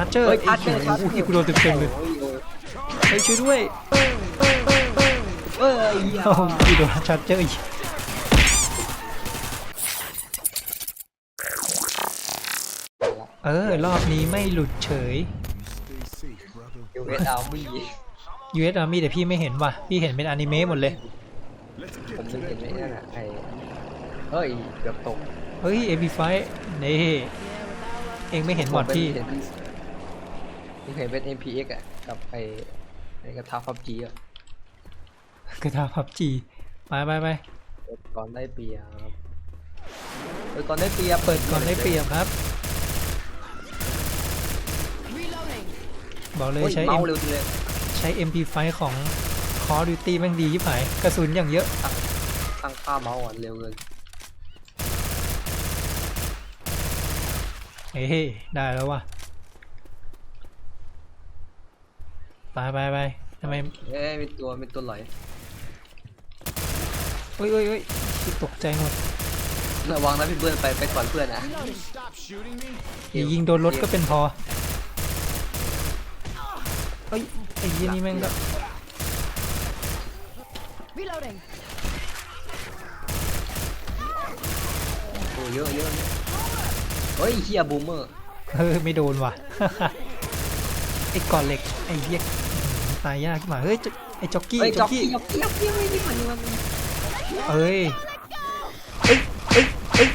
าร์เจอร์เฮ้ยไอ้ชาร์จเจอร์ชาร์จเจอโอ้ร์โหกูโดนเต็มๆเลยโอ้โหเฮ้ยช่วยด้วยเอ้ยเหี้ยเอ้ากูโดนชาร์เจอร์อีกเออ รอบนี้ไม่หลุดเฉยยูเอสอาร์มี่ US Army แต่พี่ไม่เห็นว่ะ พี่เห็นเป็นอนิเมะหมดเลย ผมนึกเห็นไอ้นั่นน่ะไอ้เฮ้ยเกือบตก เฮ้ย MP5 นี่ เองไม่เห็นหมดพี่ ผมเห็นเป็น MPX อะ กับไอ้ไอ้กระทะพับจีอะกระทาพับจีไปไปไปเปิดก่อนได้เปรียบเปิดก่อนได้เปรียบเปิดก่อนได้เปรียบครับ บอกเลยเฮ้ยใช้เมา M ส์เร็วจังเลยใช้ MP5 ของ Call of Duty แม่งดียิ่งหายกระสุนอย่างเยอะตั้งค่าเมาส์อะเร็วเกินเฮ้ยได้แล้วว่ะ ไปไปไปทำไมเอ้ยมีตัวมีตัวไหลเฮ้ยเฮ้ยเฮ้ยคิดตกใจหมดระวังนะพี่เพื่อนไปไปก่อนเพื่อนนะอย่ายิงโดนรถก็เป็นพอเฮ้ยไอ้ยี่นี่แม่งก็ Reloading. โอ้เยอะเยอะเนี่ยเฮ้ยเฮียบูมเมอร์เออไม่โดนว่ะไอ้ก่อนเหล็กไอ้เหี้ย ตายยากขึ้นมาเฮ้ยจะไอ้จ็อกกี้เฮ้ยจ็จ็ออกกกี้กี้จ็อกกี้จ็อกกี้ไม่ได้มันมัน เอ้ยเอ้ยเอ้ยเอ้ย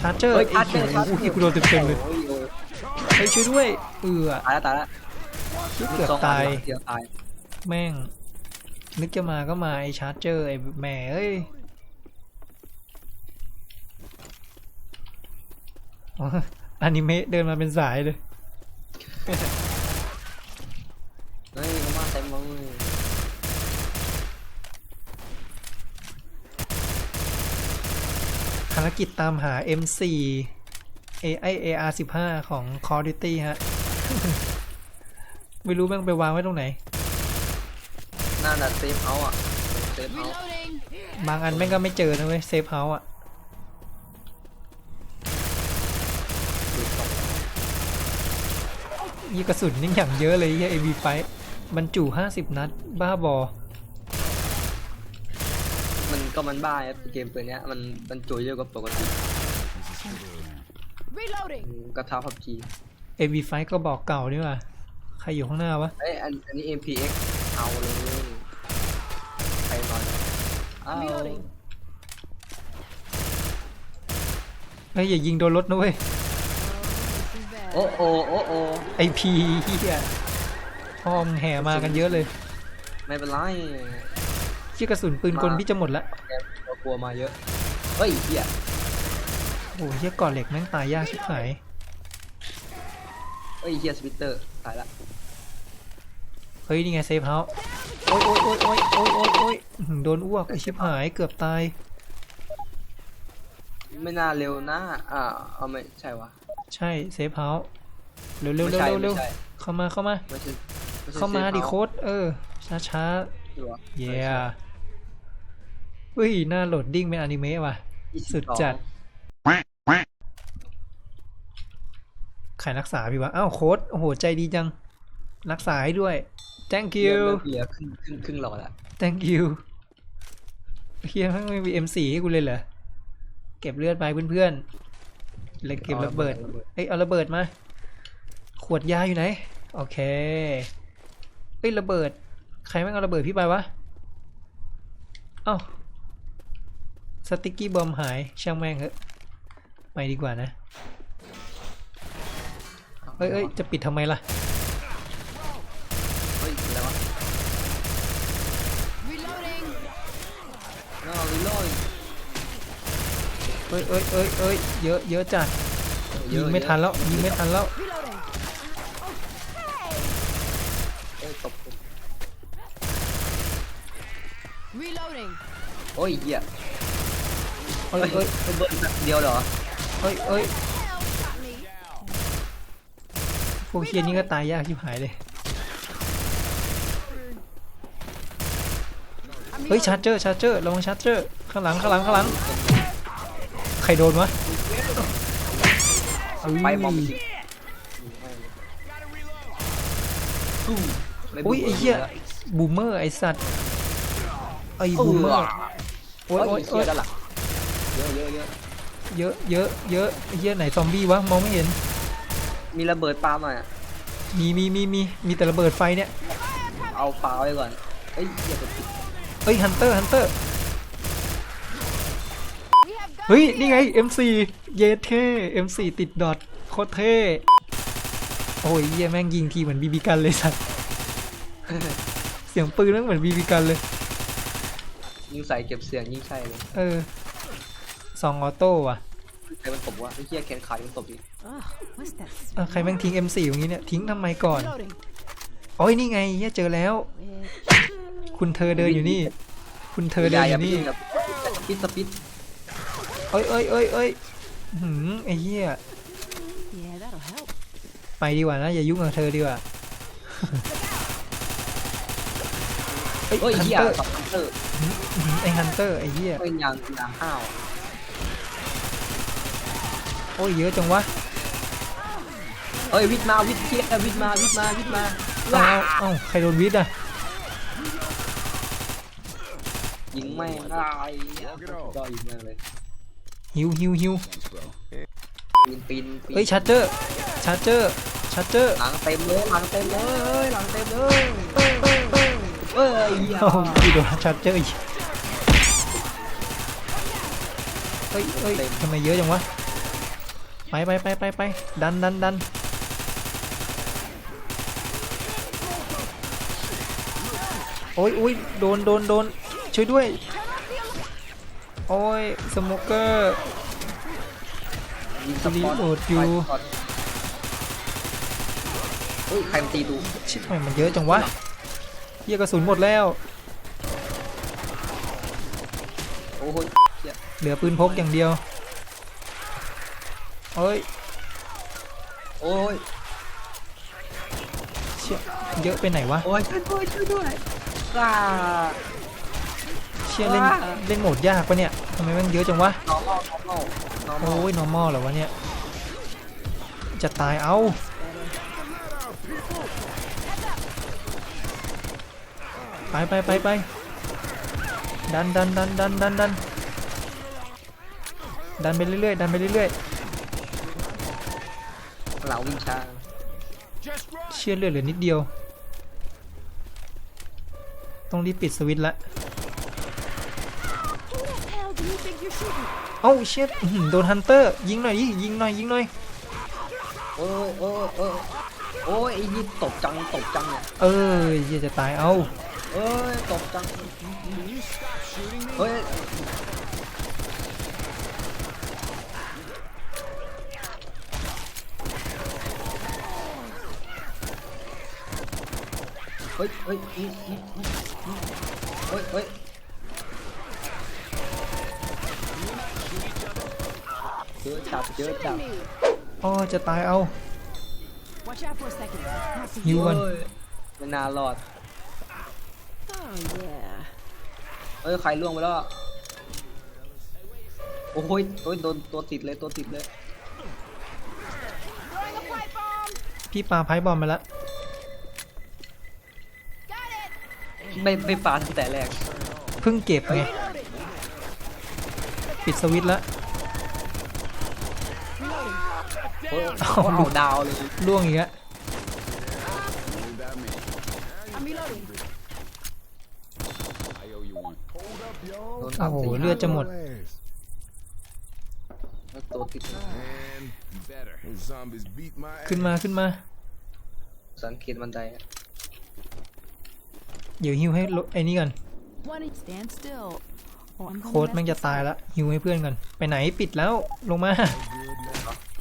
ชาร์เจอร์เฮ้ยไอ้ชาร์จเจอร์ชาร์จเจอร์โอ้โหกูโดนเต็มๆเลยโอ้โหเฮ้ยช่วยด้วยเออตายแล้วตายแล้วเกือบสงนตาย เกือบตายแม่ง นึกจะมาก็มาไอ้ชาร์เจอร์ไอ้แหม่เอ้ยอ๋ออนิเมะเดินมาเป็นสายเลยเฮ้ยมันมา เต็มมือภารกิจตามหา M4 A I AR 15ของ Call of Duty ฮะ ไม่รู้แม่งไปวางไว้ตรงไหน น่าจะเซฟเฮาส์อะเซฟเฮาส์ Reloading. บางอันแม่งก็ไม่เจอนะเว้ยเซฟเฮาส์อะดูตกยี่กระสุนนี่อย่างเยอะเลยยี่ AB5 บรรจุ50นัด บ้าบอ มันก็มันบ้าครับเกมปืนเนี้ยมันมันจุยเยอะกว่าปกติ Reloading. กระทะพับจี AB5 ก็บอกเก่านี่ว่าใครอยู่ข้างหน้าวะ เอ้ยอันอันนี้ MPX เอาเลยใครนอนอ้าว Reloading. เฮ้ยอย่ายิงโดนรถนะเว้ย This is bad. โอ้โอ้โอ้โอ้ไอพีเฮีย พ่อมงแห่มากันเยอะเลยไม่เป็นไรชี่กระสุนปืนกลพี่จะหมดละกเรากลัวมาเยอะ เฮ้ยเหี้ยโอ้โหเฮียก่อนเหล็กแม่งตายยากชิบหายเฮ้ยเฮียสปิตเตอร์ตายละเฮ้ยนี่ไงเซฟเฮาส์โอ้ยโอ้ยโอ้ยโอ้ยโอ้ยโอ้ยโอ้ยอื้อหือโดนอ้วกไอชิบหายเกือบตาย ไม่น่าเร็วนะอ่าเอาไม่ใช่วะใช่เซฟเฮาส์เร็วเร็วไม่เร็วใช่เร็วเร็วไม่ใช่ เข้ามาเข้ามาไม่ใช่ไใช่เข้ามาซฟดิฮส์โค้ดเออ ช้าช้าหรือวะๆเย้เฮ้ยหน้าโหลดดิ้งเป็นอนิเมะว่ะ22สุดจัด ใครรักษาพี่วะอ้าวโค้ดโอ้โหใจดีจัง รักษาให้ด้วย thank เหลือ you เหลือครึ่งครึ่งครึ่งหลอดอะ thank you เฮียแม่งไม่มี M4 ให้กูเลยเหรอ เก็บเลือดไปเพื่อนๆเลยเก็บระเบิด เอ้ยเอาระเบิดมา ขวดยาอยู่ไหน โอเค เอ้ยระเบิด ใครแม่งเอาระเบิดพี่ไปวะ เอ้า สติกกี้บอมหายช่างแม่งเหอะไปดีกว่านะ เอ้ยเอ้ยจะปิดทำไมล่ะ เฮ้ยอะไรวะ Reloading. น่ารีโหลดเอ้ยเอ้ยเอ้ยเอ้ยเยอะเยอะจัดยิงไม่ทันแล้วยิงไม่ทันแล้ว Reloading. เอ้ยตบ Reloading. โอ้ยเหี้ยเอ้ยเอ้ยระเบิดแบบเดียวเหรอเอ้ยเอ้ย Got me. พวกเคียนี่ก็ตายยากชิบหายเลย I'm เฮ้ย reloading. ชาร์เจอร์ชาร์เจอร์ระวังชาร์เจอร์ข้างหลังข้างหลังข้างหลัง ใครโดนวะไปบอมอุ้ยสู้ไม่อุ้ยไอ้เหี้ยบูมเมอร์ไอ้สัตว์ ไอ้บูมเมอร์โอ้โอ้ยยโอ้ยโอ้โอ้ยยด้านหลังเยอะเยอะเยอะเยอะเยอะเยอะไอ้เหี้ยไหนซอมบี้วะมองไม่เห็น มีระเบิดปาล์มหน่อยอะมีมีมีมีมีแต่ระเบิดไฟเนี่ยเอาปลาไว้ก่อนเอ้ยอย่าไปติดเฮ้ยฮันเตอร์ฮันเตอร์ We have guns เฮ้ย here. นี่ไง M4 เยเท่ M4 ติดดอทโคตรเท่โอ้ยเหี้ยแม่งยิงทีเหมือนบีบีกันเลยสัตว์ เสียงปืนแม่งเหมือนบีบีกันเลย ยิงใส่เก็บเสียงยิ่งใช่เลยเออซองออโต้อะใครมันตบวะไอ้เหี้ยแขนขาดยังตบอีก Ugh, what's that เออ smell? ใครแม่งทิ้ง M4 อย่างนี้เนี่ย ทิ้งทำไมก่อน Reloading. โอ้ยนี่ไงเหี้ยเจอแล้วคุณเธอเดินอยู่นี่ คุณเธอเดินอยู่นี่าไปกับสปิดสปิดเอ้ยเอ้ยเอ้ยเอ้ยอื้อหืมไอ้เหี้ย Yeah, that'll help. ไปดีกว่านะ อย่ายุ่งกับเธอดีกว่า เฮ้ยเฮ้ยฮันเหี้ยเตอร์สองพันเตอร์ไอ้ฮันเตอร์ไอ้เหี้ยเฮ้ยยางยางห้าวโอ้ยเยอะจังวะ เฮ้ยวิทย์มาวิทย์เหี้ยวิทย์มาวิทย์มาวิทย์มาเอ้าเอ้าใครโดนวิทย์อะยิงไม่ได้ก็ยิงแม่งเลยฮิวฮิวฮิวปีนปีนปีนเฮ้ยชาร์เจอร์ชาร์เจอร์ชาร์เจอร์หลังเต็มเลยหลังเต็มเลยหลังเต็มเลย เอ้ยเหี้ยโอ้ยโดนชาร์เจอร์อีกเฮ้ยเฮ้ยทำไมเยอะจังวะ ไปไปไปไปไปดันดันดันโอ้ยโอ้ยโดนโดนโดนช่วยด้วย โอ้ย สโมเกอร์ยิงสปอร์ตรีโหลดอยู่เฮ้ยใครมันตีดู ชิบทำไมมันเยอะจังวะ เหี้ยกระสุนหมดแล้ว โอ้โหเหี้ยเหลือปืนพกอย่างเดียวเอ้ยโอ้ยเชี่ยเยอะไปไหนวะ โอ้ยช่วยด้วยช่วยด้วยอ่าเชี่ยเล่นว้า เล่นโหมดยากปะเนี่ยทำไมมันเยอะจังวะ normal normal normal โอ้ย normal เหรอวะเนี่ย จะตายเอา ไปไปไปไปดันดันดันดันดันดันดันไปเรื่อยๆดันไปเรื่อยเหลาวิงชาๆเชี่ยเลือดเหลือนิดเดียว ต้องรีบปิดสวิตช์ละ Who the hell do you think you're shooting? เอ้าเชี่ยอื้อหือโดนฮันเตอร์ยิงหน่อยดิยิงหน่อยยิงหน่อยโอ้ยโอ้ยโอ้ยโอ้ยไอ้นี่ตบจังตบจังเนี่ยเออเหี้ยจะตายเอา เอ้ยตบจังเฮ้ยเฮ้ยเฮ้ยเฮ้ยเฮ้ยเจอจับเจอจับ Shooting me. อ๋อจะตายเอาฮิวก่อนเฮ้ยไม่น่ารอด เอ้ยใครล่วงไปแล้วอะโอ้ยโอ้ยโดนตัวติดเลยตัวติดเลย Throwing a pipe bomb. พี่ปาไพ่บอมมาแล้ว Got it. ไม่ไม่ปาตั้งแต่แรก เพิ่งเก็บไง Reloading. ปิดสวิตช์แล้ว Reloading. โอ้ยเอาเอาดาวเลย ล่วงอีกแล้ว I'm reloading. โดนโอ้โหเลือดจะหมดแล้วตัวติด And better. Those zombies beat my ขึ้นมาขึ้นมาสังเกตบันไดอะเดี๋ยวฮิวให้ลไอ้นี่ก่อน One. Stand still. Or I'm โค้ด gonna แม่ง mess จะ this ตาย up. ละฮิวให้เพื่อนก่อนไปไหนปิดแล้วลงมา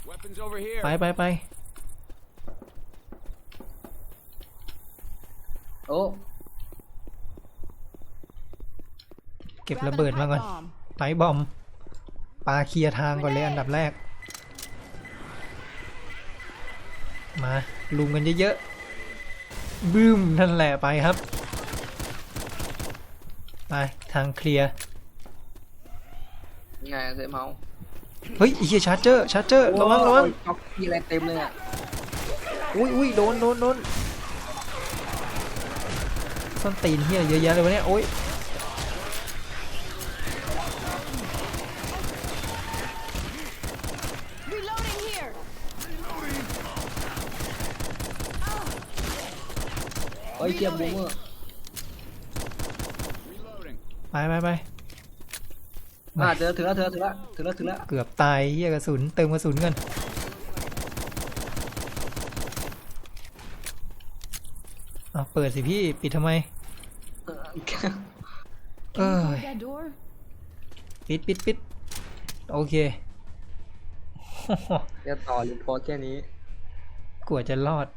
Weapons over here. ไปไปไปโอ้ เก็บ Grab ระเบิด the มา pipe ก่อน bomb. ไปบอมปาเคลียร์ทางก่อนเลยอันดับแรก มาลุมกันเยอะๆบึ้มนั่นแหละไปครับ ไปทางเคลียร์ไงเซฟเมาส์เฮ้ยไอ้เฮียชาร์เจอร์ชาร์เจอร์ระวังระวังโอ้ยช็อกมีอะไรเต็มเลยอะอุ้ยอุ้ยโดนโดนโดนส้นตีนเฮียเยอะแยะเลยวะเนี่ยโอ๊ย Reloading here. เฮ้ยเกียร์บูมเมอร์ Reloading. ไปไปไปอ่าเจอถึงแล้วถึงแล้วถึงแล้วถึงแล้วถึงแล้วเกือบตายเฮียกระสุนเติมกระสุนกันเอาเปิดสิพี่ปิดทำไม เอ้ย That door. ปิดปิดปิดโอเคจะต่อรีพอร์ตแค่นี้กลัวจะรอด